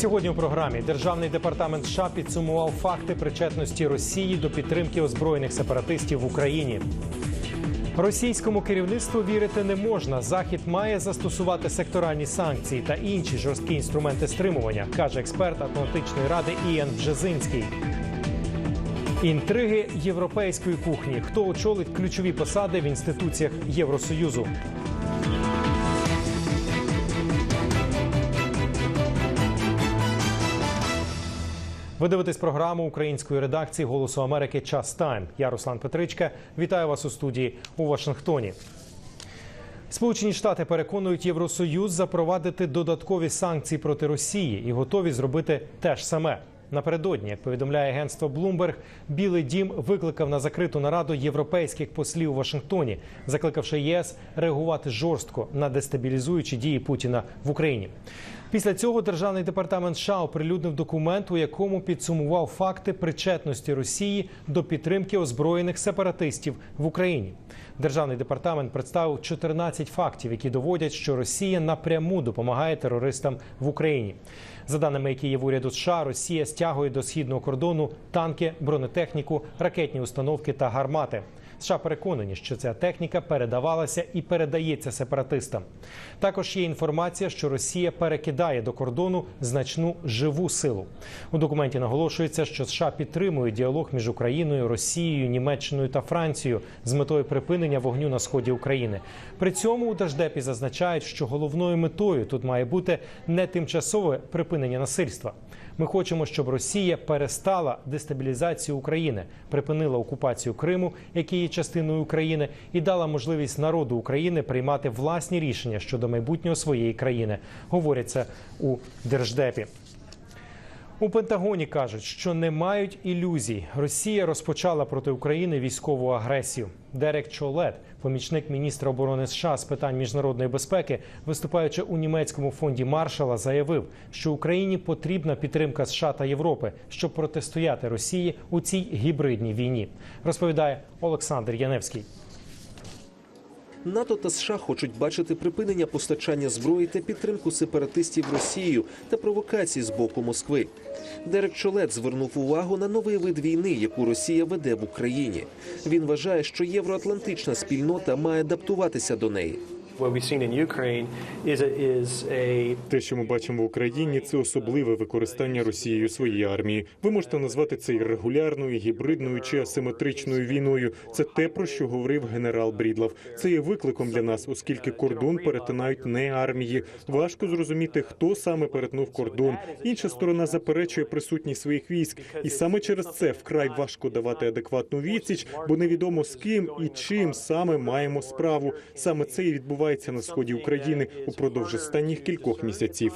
Сьогодні у програмі Державний департамент США підсумував факти причетності Росії до підтримки озброєних сепаратистів в Україні. Російському керівництву вірити не можна. Захід має застосувати секторальні санкції та інші жорсткі інструменти стримування, каже експерт Атлантичної ради Іан Бжезинський. Інтриги європейської кухні. Хто очолить ключові посади в інституціях Євросоюзу? Ви дивитесь програму української редакції Голосу Америки Час Тайм. Я Руслан Петричка. Вітаю вас у студії у Вашингтоні. Сполучені Штати переконують Євросоюз запровадити додаткові санкції проти Росії і готові зробити те ж саме. Напередодні, як повідомляє агентство Bloomberg, Білий Дім викликав на закриту нараду європейських послів у Вашингтоні, закликавши ЄС реагувати жорстко на дестабілізуючі дії Путіна в Україні. Після цього державний департамент США оприлюднив документ, у якому підсумував факти причетності Росії до підтримки озброєних сепаратистів в Україні. Державний департамент представив 14 фактів, які доводять, що Росія напряму допомагає терористам в Україні. За даними, які є в уряду США, Росія стягує до східного кордону танки, бронетехніку, ракетні установки та гармати. США переконані, що ця техніка передавалася і передається сепаратистам. Також є інформація, що Росія перекидає до кордону значну живу силу. У документі наголошується, що США підтримують діалог між Україною, Росією, Німеччиною та Францією з метою припинення вогню на сході України. При цьому у Держдепі зазначають, що головною метою тут має бути не тимчасове припинення насильства. Ми хочемо, щоб Росія перестала дестабілізацію України, припинила окупацію Криму, який є частиною України, і дала можливість народу України приймати власні рішення щодо майбутнього своєї країни. Говориться у держдепі. У Пентагоні кажуть, що не мають ілюзій. Росія розпочала проти України військову агресію. Дерек Чолет, помічник міністра оборони США з питань міжнародної безпеки, виступаючи у німецькому фонді Маршала, заявив, що Україні потрібна підтримка США та Європи, щоб протистояти Росії у цій гібридній війні. Розповідає Олександр Яневський. НАТО та США хочуть бачити припинення постачання зброї та підтримку сепаратистів Росією та провокацій з боку Москви. Дерек Чолет звернув увагу на новий вид війни, яку Росія веде в Україні. Він вважає, що євроатлантична спільнота має адаптуватися до неї. Те, що ми бачимо в Україні, це особливе використання Росією своєї армії. Ви можете назвати це і регулярною, гібридною чи асиметричною війною. Це те, про що говорив генерал Брідлав. Це є викликом для нас, оскільки кордон перетинають не армії. Важко зрозуміти, хто саме перетнув кордон. Інша сторона заперечує присутність своїх військ, і саме через це вкрай важко давати адекватну відсіч, бо невідомо з ким і чим саме маємо справу. Саме це і відбувається на сході України упродовж останніх кількох місяців.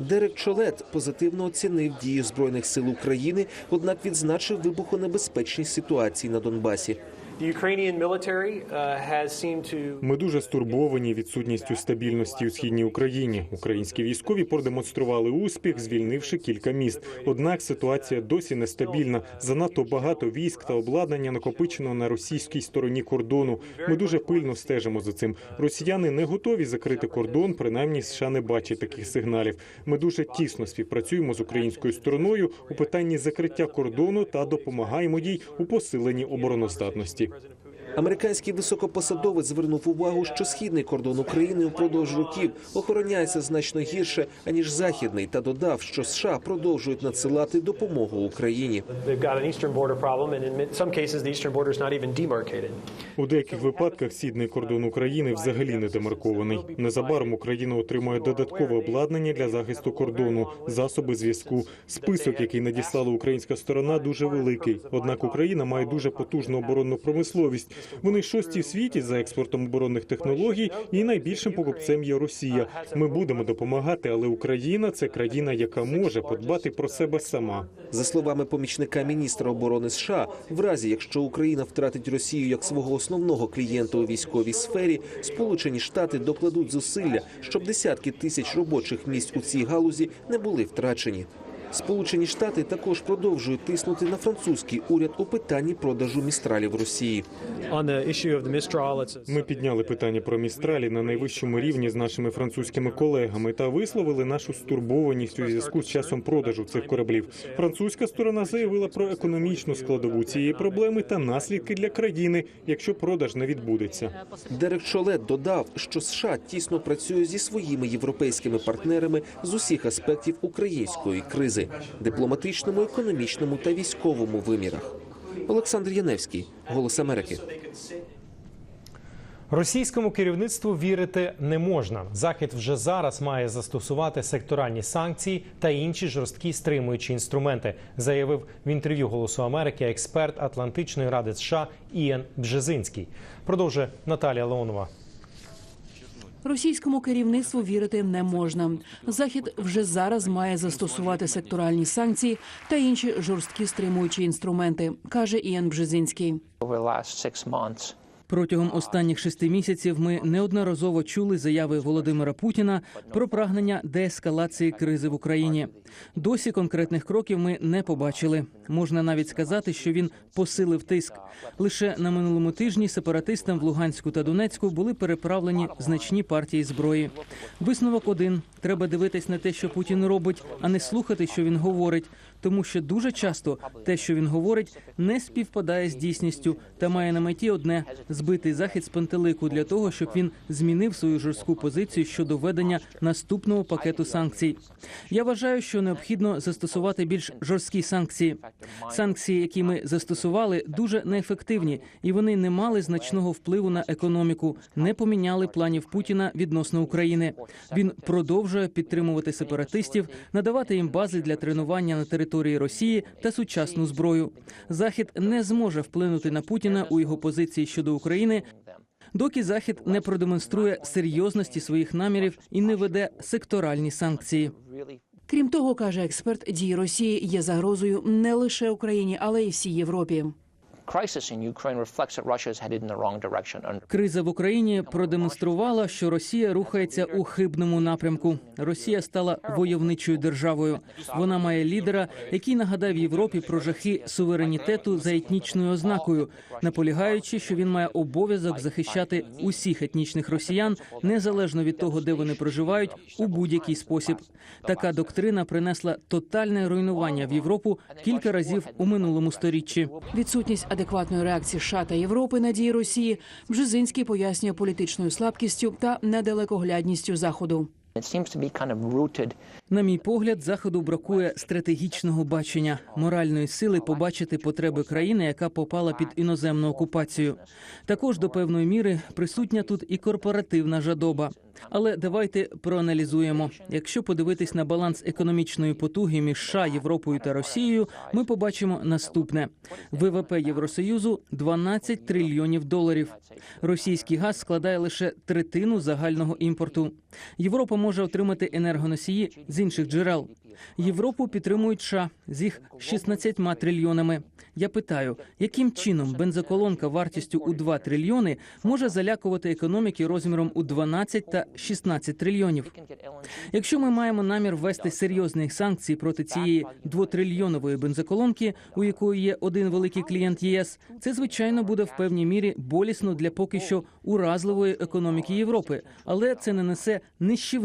Дерек Чолет позитивно оцінив дії збройних сил України, однак відзначив вибухонебезпечність ситуації на Донбасі. Uh, Ми дуже стурбовані відсутністю стабільності у східній Україні. Українські військові продемонстрували успіх, звільнивши кілька міст. Однак ситуація досі нестабільна. Занадто багато військ та обладнання накопичено на російській стороні кордону. Ми дуже пильно стежимо за цим. Росіяни не готові закрити кордон. Принаймні США не бачить таких сигналів. Ми дуже тісно співпрацюємо з українською стороною у питанні закриття кордону та допомагаємо їй у посиленні обороноздатності. President Американський високопосадовець звернув увагу, що східний кордон України впродовж років охороняється значно гірше аніж західний, та додав, що США продовжують надсилати допомогу Україні. У деяких випадках східний кордон України взагалі не демаркований. Незабаром Україна отримує додаткове обладнання для захисту кордону, засоби зв'язку. Список, який надіслала українська сторона, дуже великий. Однак Україна має дуже потужну оборонну промисловість. Вони шості в світі за експортом оборонних технологій, і найбільшим покупцем є Росія. Ми будемо допомагати, але Україна це країна, яка може подбати про себе сама. За словами помічника міністра оборони США, в разі якщо Україна втратить Росію як свого основного клієнта у військовій сфері, Сполучені Штати докладуть зусилля, щоб десятки тисяч робочих місць у цій галузі не були втрачені. Сполучені Штати також продовжують тиснути на французький уряд у питанні продажу містралів Росії. Ми підняли питання про містралі на найвищому рівні з нашими французькими колегами та висловили нашу стурбованість у зв'язку з часом продажу цих кораблів. Французька сторона заявила про економічну складову цієї проблеми та наслідки для країни, якщо продаж не відбудеться. Дерек Шолет додав, що США тісно працює зі своїми європейськими партнерами з усіх аспектів української кризи дипломатичному, економічному та військовому вимірах. Олександр Яневський, Голос Америки. Російському керівництву вірити не можна. Захід вже зараз має застосувати секторальні санкції та інші жорсткі стримуючі інструменти, заявив в інтерв'ю Голосу Америки експерт Атлантичної ради США Іан Бжезинський. Продовжує Наталія Леонова. Російському керівництву вірити не можна. Захід вже зараз має застосувати секторальні санкції та інші жорсткі стримуючі інструменти, каже Іан Бжезинський. Протягом останніх шести місяців ми неодноразово чули заяви Володимира Путіна про прагнення деескалації кризи в Україні. Досі конкретних кроків ми не побачили. Можна навіть сказати, що він посилив тиск. Лише на минулому тижні сепаратистам в Луганську та Донецьку були переправлені значні партії зброї. Висновок один: треба дивитись на те, що Путін робить, а не слухати, що він говорить, тому що дуже часто те, що він говорить, не співпадає з дійсністю та має на меті одне збити захід з пантелику для того, щоб він змінив свою жорстку позицію щодо введення наступного пакету санкцій. Я вважаю, що необхідно застосувати більш жорсткі санкції. Санкції, які ми застосували, дуже неефективні, і вони не мали значного впливу на економіку, не поміняли планів Путіна відносно України. Він продовжує підтримувати сепаратистів, надавати їм бази для тренування на території Росії та сучасну зброю. Захід не зможе вплинути на Путіна у його позиції щодо України. Доки захід не продемонструє серйозності своїх намірів і не веде секторальні санкції. Крім того, каже експерт, дії Росії є загрозою не лише Україні, але й всій Європі. Crisis in Ukraine reflects that Russia is headed in the wrong direction. And Криза в Україні продемонструвала, що Росія рухається у хибному напрямку. Росія стала войовничою державою. Вона має лідера, який нагадав Європі про жахи суверенітету за етнічною ознакою, наполягаючи, що він має обов'язок захищати усіх етнічних росіян, незалежно від того, де вони проживають, у будь-який спосіб. Така доктрина принесла тотальне руйнування в Європу кілька разів у минулому сторіччі. Відсутність адекватної реакції США та Європи на дії Росії Бжезинський пояснює політичною слабкістю та недалекоглядністю заходу. На мій погляд, заходу бракує стратегічного бачення, моральної сили побачити потреби країни, яка попала під іноземну окупацію. Також до певної міри присутня тут і корпоративна жадоба. Але давайте проаналізуємо. Якщо подивитись на баланс економічної потуги між США, Європою та Росією, ми побачимо наступне: ВВП Євросоюзу 12 трильйонів доларів. Російський газ складає лише третину загального імпорту. Європа може отримати енергоносії з інших джерел. Європу підтримують США з їх 16 трильйонами. Я питаю, яким чином бензоколонка вартістю у 2 трильйони може залякувати економіки розміром у 12 та 16 трильйонів? Якщо ми маємо намір ввести серйозні санкції проти цієї двотрильйонової бензоколонки, у якої є один великий клієнт ЄС, це звичайно буде в певній мірі болісно для поки що уразливої економіки Європи, але це не несе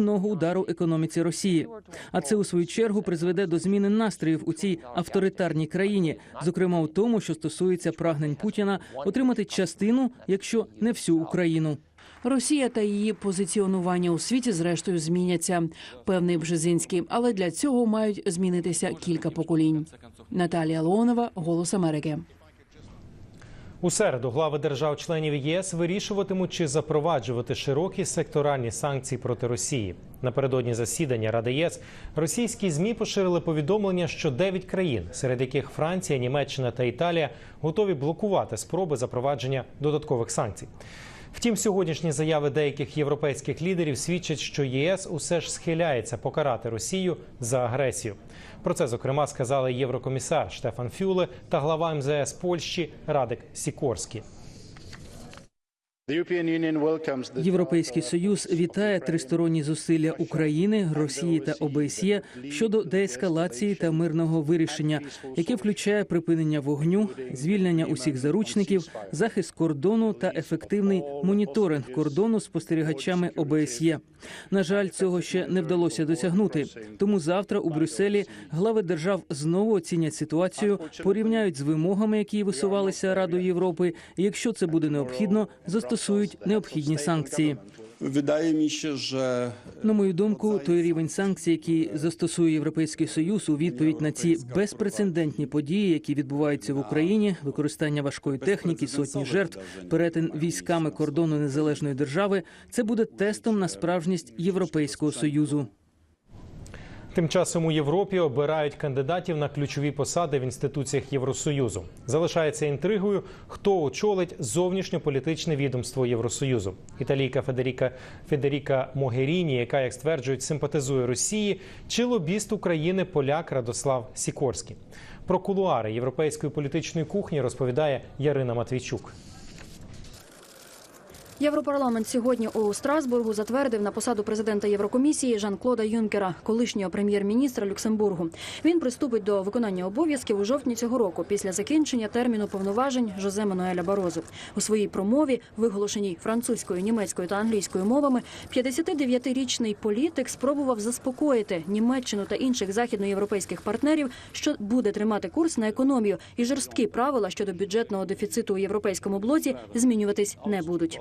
нищівного удару економіці Росії. А це у свою чергу призведе до зміни настроїв у цій авторитарній країні, зокрема у тому, що стосується прагнень Путіна отримати частину, якщо не всю Україну. Росія та її позиціонування у світі зрештою зміняться. Певний Бжезинський, але для цього мають змінитися кілька поколінь. Наталія Леонова, Голос Америки. У середу глави держав-членів ЄС вирішуватимуть, чи запроваджувати широкі секторальні санкції проти Росії. Напередодні засідання Ради ЄС російські змі поширили повідомлення, що 9 країн, серед яких Франція, Німеччина та Італія, готові блокувати спроби запровадження додаткових санкцій. Втім, сьогоднішні заяви деяких європейських лідерів свідчать, що ЄС усе ж схиляється покарати Росію за агресію. Про це зокрема сказали єврокомісар Штефан Фюле та глава МЗС Польщі Радик Сікорський. Європейський союз вітає тристоронні зусилля України, Росії та ОБСЄ щодо деескалації та мирного вирішення, яке включає припинення вогню, звільнення усіх заручників, захист кордону та ефективний моніторинг кордону спостерігачами ОБСЄ. На жаль, цього ще не вдалося досягнути. Тому завтра у Брюсселі глави держав знову оцінять ситуацію, порівняють з вимогами, які висувалися Радою Європи. і Якщо це буде необхідно, застосують необхідні санкції. Wydaje mi się, На мою думку, той рівень санкцій, який застосує Європейський Союз у відповідь на ці безпрецедентні події, які відбуваються в Україні, використання важкої техніки, сотні жертв, перетин військами кордону незалежної держави, це буде тестом на справжність Європейського союзу. Тим часом у Європі обирають кандидатів на ключові посади в інституціях Євросоюзу. Залишається інтригою, хто очолить зовнішньополітичне відомство Євросоюзу. Італійка Федеріка Федеріка Могеріні, яка, як стверджують, симпатизує Росії, чи лобіст України поляк Радослав Сікорський. Про кулуари європейської політичної кухні розповідає Ярина Матвійчук. Європарламент сьогодні у Страсбургу затвердив на посаду президента Єврокомісії Жан-Клода Юнкера, колишнього прем'єр-міністра Люксембургу. Він приступить до виконання обов'язків у жовтні цього року після закінчення терміну повноважень Жозе Мануеля Барозу. У своїй промові, виголошеній французькою, німецькою та англійською мовами, 59-річний політик спробував заспокоїти Німеччину та інших західноєвропейських партнерів, що буде тримати курс на економію, і жорсткі правила щодо бюджетного дефіциту у європейському блоці змінюватись не будуть.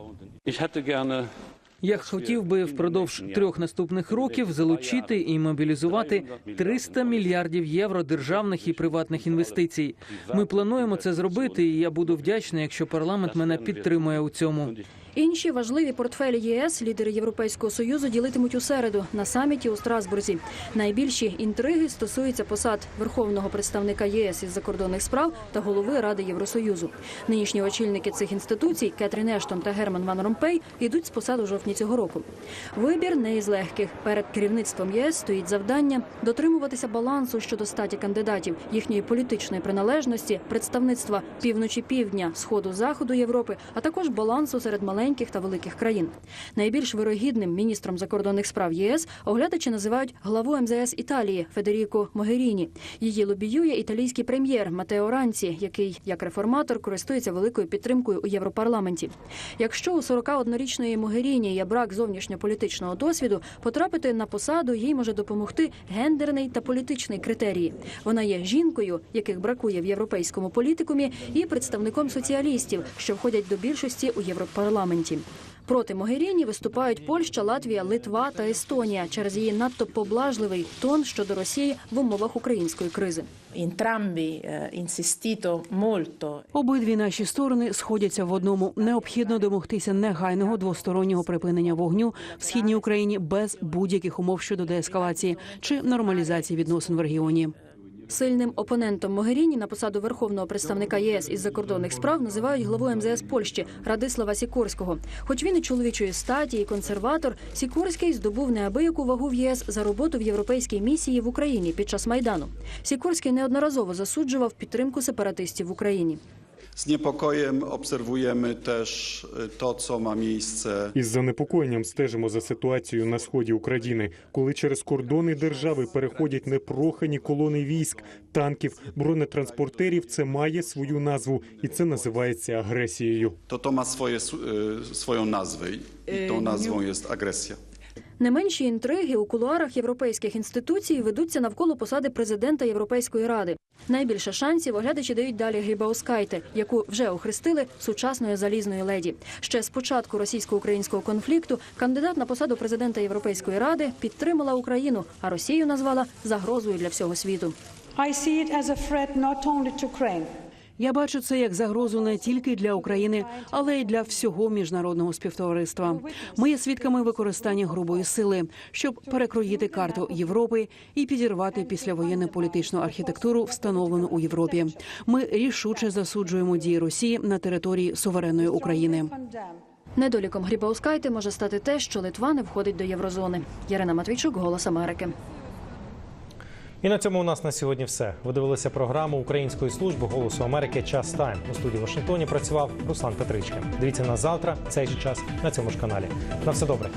Я хотів би впродовж трьох наступних років залучити і мобілізувати 300 мільярдів євро державних і приватних інвестицій. Ми плануємо це зробити, і я буду вдячний, якщо парламент мене підтримує у цьому. Інші важливі портфелі ЄС лідери Європейського союзу ділитимуть у середу на саміті у Страсбурзі. Найбільші інтриги стосуються посад верховного представника ЄС із закордонних справ та голови Ради Євросоюзу. Нинішні очільники цих інституцій Кетрін Ештон та Герман Ван Ромпей йдуть з посад у жовтні цього року. Вибір не із легких. Перед керівництвом ЄС стоїть завдання дотримуватися балансу щодо статі кандидатів, їхньої політичної приналежності, представництва півночі півдня, сходу заходу Європи, а також балансу серед маленьких та великих країн. Найбільш вирогідним міністром закордонних справ ЄС оглядачі називають главу МЗС Італії Федеріко Могеріні. Її лобіює італійський прем'єр Матео Ранці, який як реформатор користується великою підтримкою у Європарламенті. Якщо у 41-річної Могеріні є брак зовнішньополітичного досвіду, потрапити на посаду їй може допомогти гендерний та політичний критерії. Вона є жінкою, яких бракує в європейському політикумі, і представником соціалістів, що входять до більшості у Європарламенті. Проти Могеріні виступають Польща, Латвія, Литва та Естонія через її надто поблажливий тон щодо Росії в умовах української кризи. Eh, Обидві наші сторони сходяться в одному: необхідно домогтися негайного двостороннього припинення вогню в східній Україні без будь-яких умов щодо деескалації чи нормалізації відносин в регіоні. Сильним опонентом Могеріні на посаду верховного представника ЄС із закордонних справ називають главу МЗС Польщі Радислава Сікорського. Хоч він і чоловічої статі, і консерватор, Сікорський здобув неабияку вагу в єС за роботу в європейській місії в Україні під час майдану. Сікорський неодноразово засуджував підтримку сепаратистів в Україні. Z niepokojem obserwujemy też y, to, co ma miejsce Із занепокоєнням стежимо за ситуацією на сході України, коли через кордони держави переходять непрохані колони військ, танків, бронетранспортерів. Це має свою назву, і це називається агресією. to to ma swoje, s- y, swoją nazwę i tą nazwą jest agresja. Не менші інтриги у кулуарах європейських інституцій ведуться навколо посади президента Європейської ради. Найбільше шансів оглядачі дають далі Грібаускайте, яку вже охрестили сучасною залізною леді. Ще з початку російсько-українського конфлікту кандидат на посаду президента Європейської ради підтримала Україну, а Росію назвала загрозою для всього світу. I see it as a threat not only to Ukraine. Я бачу це як загрозу не тільки для України, але й для всього міжнародного співтовариства. Ми є свідками використання грубої сили, щоб перекроїти карту Європи і підірвати післявоєнну політичну архітектуру, встановлену у Європі. Ми рішуче засуджуємо дії Росії на території суверенної України. Недоліком Грібаускайте може стати те, що Литва не входить до єврозони. Ярина Матвійчук, Голос Америки. І на цьому у нас на сьогодні все. Ви дивилися програму Української служби голосу Америки Час Тайм. У студії Вашингтоні працював Руслан Петричка. Дивіться нас завтра, цей же час на цьому ж каналі. На все добре.